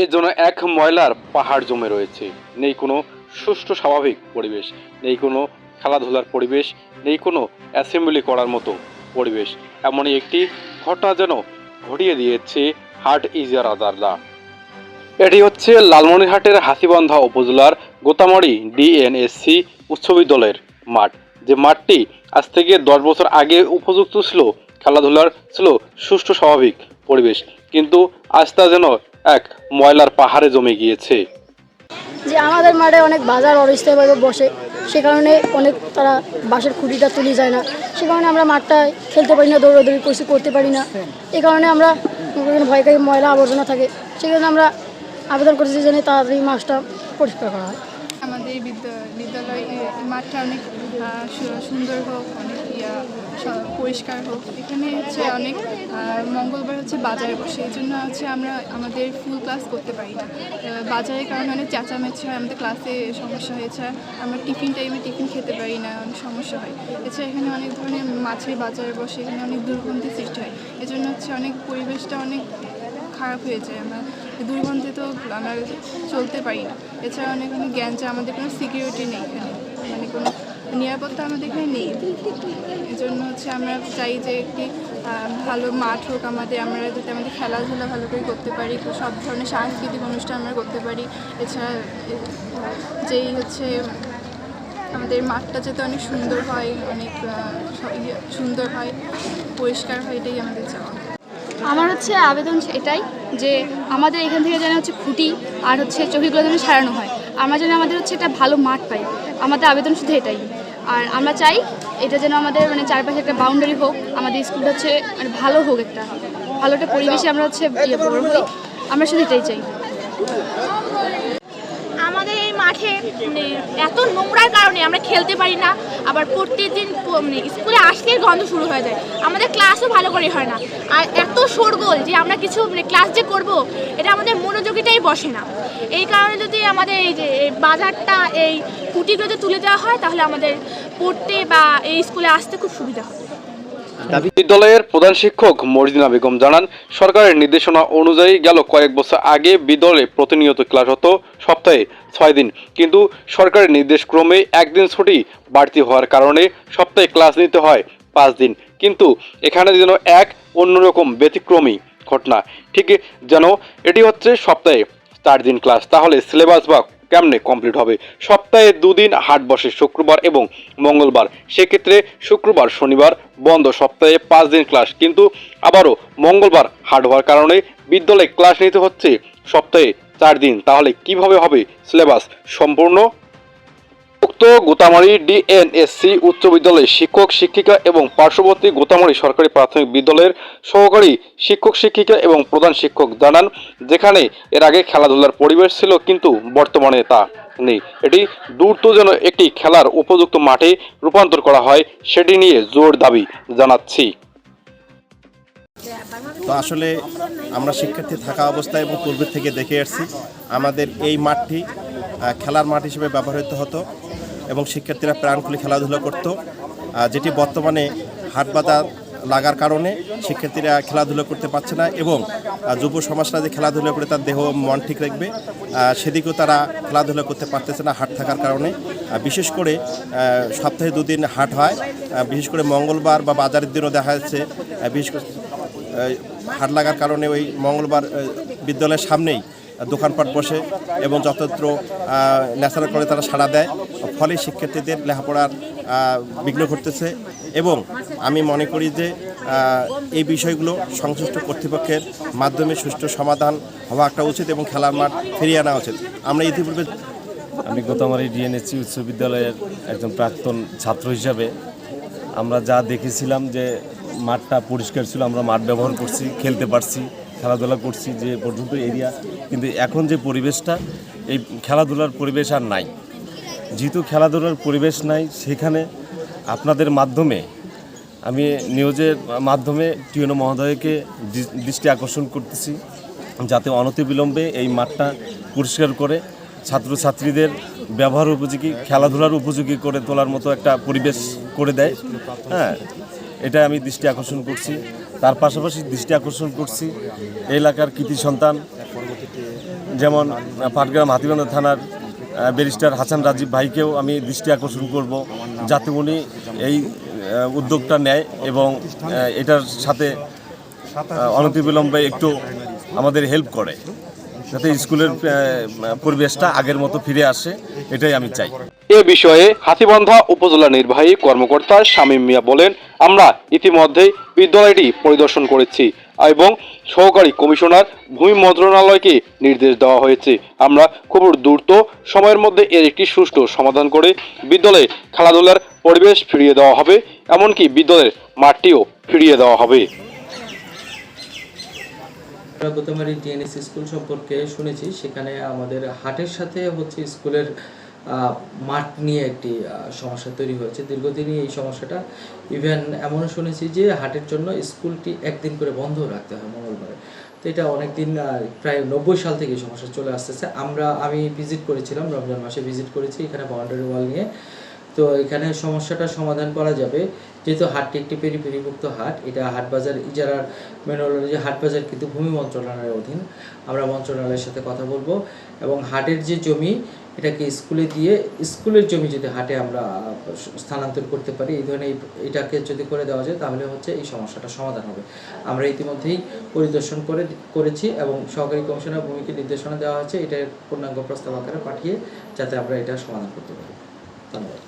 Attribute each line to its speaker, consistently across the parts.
Speaker 1: এর জন্য এক ময়লার পাহাড় জমে রয়েছে। নেই কোনো সুষ্ঠু স্বাভাবিক পরিবেশ, নেই কোনো খেলাধুলার পরিবেশ, নেই কোনো অ্যাসেম্বলি করার মতো পরিবেশ। এমনই একটি ঘটনা যেন ঘটিয়ে দিয়েছে হাট ইজার আদারদা এটি হচ্ছে লালমনিরহাটের হাসিবান্ধা উপজেলার গোতামারি ডিএনএসসি উচ্চ বিদ্যালয়ের মাঠ। যে মাঠটি আজ থেকে দশ বছর আগে উপযুক্ত ছিল, খেলাধুলার ছিল সুষ্ঠু স্বাভাবিক পরিবেশ। কিন্তু আজ তা যেন এক ময়লার পাহাড়ে জমে গিয়েছে।
Speaker 2: যে আমাদের মাঠে অনেক বাজার অস্থায়ীভাবে বসে সে কারণে অনেক তারা বাঁশের খুঁটিটা তুলে যায় না। সে কারণে আমরা মাঠটায় খেলতে পারি না দৌড়াদৌড়ি কিছু করতে পারি না। এ কারণে আমরা ভয়কারী ময়লা আবর্জনা থাকে। সেই কারণে আমরা আবেদন করেছি যেন তাড়াতাড়ি মাছটা পরিষ্কার করা হয়।
Speaker 3: আমাদের বিদ্যালয় মাঠটা অনেক সু- সুন্দর হোক, অনেক ইয়া পরিষ্কার হোক, এখানে হচ্ছে অনেক মঙ্গলবার হচ্ছে বাজারে বসে। এই জন্য হচ্ছে আমরা আমাদের ফুল ক্লাস করতে পারি না। বাজারের কারণে অনেক চেঁচামেচি হয়, আমাদের ক্লাসে সমস্যা হয়েছে। আমরা টিফিন টাইমে টিফিন খেতে পারি না, অনেক সমস্যা হয়। এছাড়া এখানে অনেক ধরনের মাছের বাজারে বসে এখানে অনেক দুর্গন্ধি সৃষ্টি হয়। এজন্য হচ্ছে অনেক পরিবেশটা অনেক খারাপ হয়ে যায়। আমরা দুর্গন্ধে তো আমরা চলতে পারি না। এছাড়া অনেক অনেক জ্ঞানচা আমাদের কোনো সিকিউরিটি নেই এখানে। মানে কোনো নিরাপত্তা আমাদের এখানে নেই। এই জন্য হচ্ছে আমরা চাই যে একটি ভালো মাঠ হোক আমাদের আমরা যাতে আমাদের খেলাধুলা ভালো করে করতে পারি সব ধরনের সাংস্কৃতিক অনুষ্ঠান আমরা করতে পারি। এছাড়া যেই হচ্ছে আমাদের মাঠটা যাতে অনেক সুন্দর হয় অনেক ইয়ে, সুন্দর হয় পরিষ্কার হয় এটাই আমাদের চাওয়া।
Speaker 4: আমার হচ্ছে আবেদন এটাই যে আমাদের এখান থেকে যেন হচ্ছে খুঁটি আর হচ্ছে চৌকিগুলো যেন সারানো হয়। আমরা যেন আমাদের হচ্ছে একটা ভালো মাঠ পাই। আমাদের আবেদন শুধু এটাই। আর আমরা চাই এটা যেন আমাদের মানে চারপাশে একটা বাউন্ডারি হোক, আমাদের স্কুলটা হচ্ছে মানে ভালো হোক একটা, ভালো একটা পরিবেশে আমরা হচ্ছে ইয়ে আমরা শুধু এটাই চাই।
Speaker 5: আমাদের মাঠে মানে এত নোংরার কারণে আমরা খেলতে পারি না। আবার প্রত্যেকদিন প- মানে স্কুলে আসলেই গন্ধ শুরু হয়ে যায়। আমাদের ক্লাসও ভালো করে হয় না। আর এত শোরগোল যে আমরা কিছু মানে ক্লাস যে করব, এটা আমাদের মনোযোগিতাই বসে না। এই কারণে যদি আমাদের এই যে বাজারটা, এই কুটিগুলোতে তুলে দেওয়া হয়, তাহলে আমাদের পড়তে বা এই স্কুলে আসতে খুব সুবিধা হবে
Speaker 1: বিদ্যালয়ের প্রধান শিক্ষক মর্জিনা বেগম জানান, সরকারের নির্দেশনা অনুযায়ী গেল কয়েক বছর আগে বিদ্যালয়ে প্রতিনিয়ত ক্লাস হতো, সপ্তাহে ছয় দিন। কিন্তু সরকারের নির্দেশ ক্রমে একদিন ছুটি বাড়তি হওয়ার কারণে সপ্তাহে ক্লাস নিতে হয় পাঁচ দিন। কিন্তু এখানে যেন এক অন্যরকম ব্যতিক্রমী ঘটনা। ঠিক যেন এটি হচ্ছে সপ্তাহে চার দিন ক্লাস। তাহলে সিলেবাস বা কেমনে কমপ্লিট হবে? সপ্তাহে দুদিন হাট বসে শুক্রবার এবং মঙ্গলবার। সেক্ষেত্রে শুক্রবার, শনিবার বন্ধ, সপ্তাহে পাঁচ দিন ক্লাস কিন্তু আবারও মঙ্গলবার হাট হওয়ার কারণে বিদ্যালয়ে ক্লাস নিতে হচ্ছে সপ্তাহে চার দিন। তাহলে কীভাবে হবে সিলেবাস সম্পূর্ণ উক্ত গোতামারি ডিএনএসসি উচ্চ বিদ্যালয়ের শিক্ষক, শিক্ষিকা এবং পার্শ্ববর্তী গোতামারি সরকারি প্রাথমিক বিদ্যালয়ের সহকারী শিক্ষক, শিক্ষিকা এবং প্রধান শিক্ষক জানান, যেখানে এর আগে খেলাধুলার পরিবেশ ছিল কিন্তু বর্তমানে তা নেই। এটি দ্রুত যেন একটি খেলার উপযুক্ত মাঠে রূপান্তর করা হয়, সেটি নিয়ে জোর দাবি জানাচ্ছি।
Speaker 6: তো আসলে আমরা শিক্ষার্থী থাকা অবস্থায় এবং পূর্বের থেকে দেখে আসছি আমাদের এই মাঠটি খেলার মাঠ হিসেবে ব্যবহৃত হতো। এবং শিক্ষার্থীরা প্রাণ খুলে খেলাধুলা করতো যেটি বর্তমানে হাট বাজার লাগার কারণে শিক্ষার্থীরা খেলাধুলা করতে পারছে না এবং যুব সমাজরা যে খেলাধুলা করে তার দেহ মন ঠিক রাখবে সেদিকেও তারা খেলাধুলা করতে পারতেছে না হাট থাকার কারণে। বিশেষ করে সপ্তাহে দুদিন হাট হয় বিশেষ করে মঙ্গলবার বা বাজারের দিনও দেখা যাচ্ছে বিশেষ করে হাট লাগার কারণে ওই মঙ্গলবার বিদ্যালয়ের সামনেই দোকানপাট বসে এবং যতত্র ন্যাচারাল করে তারা সাড়া দেয়। ফলে শিক্ষার্থীদের লেখাপড়ার বিঘ্ন ঘটতেছে এবং আমি মনে করি যে এই বিষয়গুলো সংশ্লিষ্ট কর্তৃপক্ষের মাধ্যমে সুষ্ঠু সমাধান হওয়া একটা উচিত এবং খেলার মাঠ ফিরিয়ে আনা উচিত। আমরা ইতিপূর্বে
Speaker 7: আমি গোতামারি ডিএনএসসি উচ্চ বিদ্যালয়ের একজন প্রাক্তন ছাত্র হিসাবে আমরা যা দেখেছিলাম যে মাঠটা পরিষ্কার ছিল, আমরা মাঠ ব্যবহার করছি, খেলতে পারছি, খেলাধুলা করছি, যে পর্যন্ত এরিয়া। কিন্তু এখন যে পরিবেশটা, এই খেলাধুলার পরিবেশ আর নাই। যেহেতু খেলাধুলার পরিবেশ নাই, সেখানে আপনাদের মাধ্যমে আমি নিউজের মাধ্যমে টিউনো মহোদয়কে দৃষ্টি আকর্ষণ করতেছি, যাতে অনতিবিলম্বে এই মাঠটা পরিষ্কার করে ছাত্রছাত্রীদের ব্যবহার উপযোগী, খেলাধুলার উপযোগী করে তোলার মতো একটা পরিবেশ করে দেয়। হ্যাঁ এটা আমি দৃষ্টি আকর্ষণ করছি। তার পাশাপাশি দৃষ্টি আকর্ষণ করছি এলাকার কৃতি সন্তান, যেমন পাটগ্রাম হাতিবান্ধা থানার ব্যারিস্টার হাসান রাজীব ভাইকেও আমি দৃষ্টি আকর্ষণ করব যাতে উনি এই উদ্যোগটা নেয় এবং এটার সাথে অনতিবিলম্বে একটু আমাদের হেল্প করে, যাতে স্কুলের পরিবেশটা আগের মতো ফিরে আসে, এটাই আমি চাই।
Speaker 1: এ বিষয়ে হাতিবান্ধা উপজেলা নির্বাহী কর্মকর্তা শামীম মিয়া বলেন, আমরা ইতিমধ্যেই বিদ্যালয়টি পরিদর্শন করেছি। এবং সহকারী কমিশনার ভূমি মন্ত্রণালয়কে নির্দেশ দেওয়া হয়েছে। আমরা খুব দ্রুত সময়ের মধ্যে এর একটি সুষ্ঠু সমাধান করে বিদ্যালয়ে খেলাধুলার পরিবেশ ফিরিয়ে দেওয়া হবে, এমনকি বিদ্যালয়ের মাঠটিও ফিরিয়ে দেওয়া হবে।
Speaker 8: গতবারই ডিএনএস স্কুল সম্পর্কে শুনেছি, সেখানে আমাদের হাটের সাথে হচ্ছে স্কুলের মাঠ নিয়ে একটি সমস্যা তৈরি হয়েছে। দীর্ঘদিনই এই সমস্যাটা। ইভেন এমনও শুনেছি যে হাটের জন্য স্কুলটি একদিন করে বন্ধ রাখতে হয় মঙ্গলবারে। তো এটা অনেকদিন প্রায় নব্বই সাল থেকে এই সমস্যা চলে আসতেছে। আমরা, আমি ভিজিট করেছিলাম, রমজান মাসে ভিজিট করেছি এখানে বাউন্ডারি ওয়াল নিয়ে। তো এখানে সমস্যাটা সমাধান করা যাবে। যেহেতু হাটটি একটি পেরি পেরিপেরিমুক্ত হাট, এটা হাট বাজার ইজারার মেন হলো যে হাট বাজার কিন্তু ভূমি মন্ত্রণালয়ের অধীন। আমরা মন্ত্রণালয়ের সাথে কথা বলব। এবং হাটের যে জমি এটাকে স্কুলে দিয়ে, স্কুলের জমি যদি হাটে আমরা স্থানান্তর করতে পারি, এই ধরনের এটাকে যদি করে দেওয়া যায়, তাহলে হচ্ছে এই সমস্যাটা সমাধান হবে। আমরা ইতিমধ্যেই পরিদর্শন করে, করেছি এবং সহকারী কমিশনার ভূমিকে নির্দেশনা দেওয়া হয়েছে। এটা পূর্ণাঙ্গ প্রস্তাব আকারে পাঠিয়ে যাতে আমরা এটা সমাধান করতে পারি। ধন্যবাদ।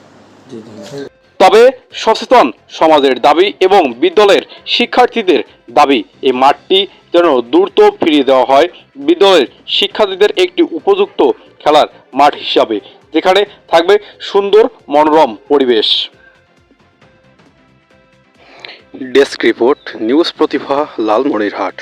Speaker 8: জি, ধন্যবাদ।
Speaker 1: তবে সচেতন সমাজের দাবি এবং বিদ্যালয়ের শিক্ষার্থীদের দাবি, এই মাঠটি যেন দ্রুত ফিরিয়ে দেওয়া হয়। বিদ্যালয়ের শিক্ষার্থীদের একটি উপযুক্ত খেলার মাঠ হিসাবে, যেখানে থাকবে সুন্দর মনোরম পরিবেশ। Desk report, news Pratibha, Lalmonirhat.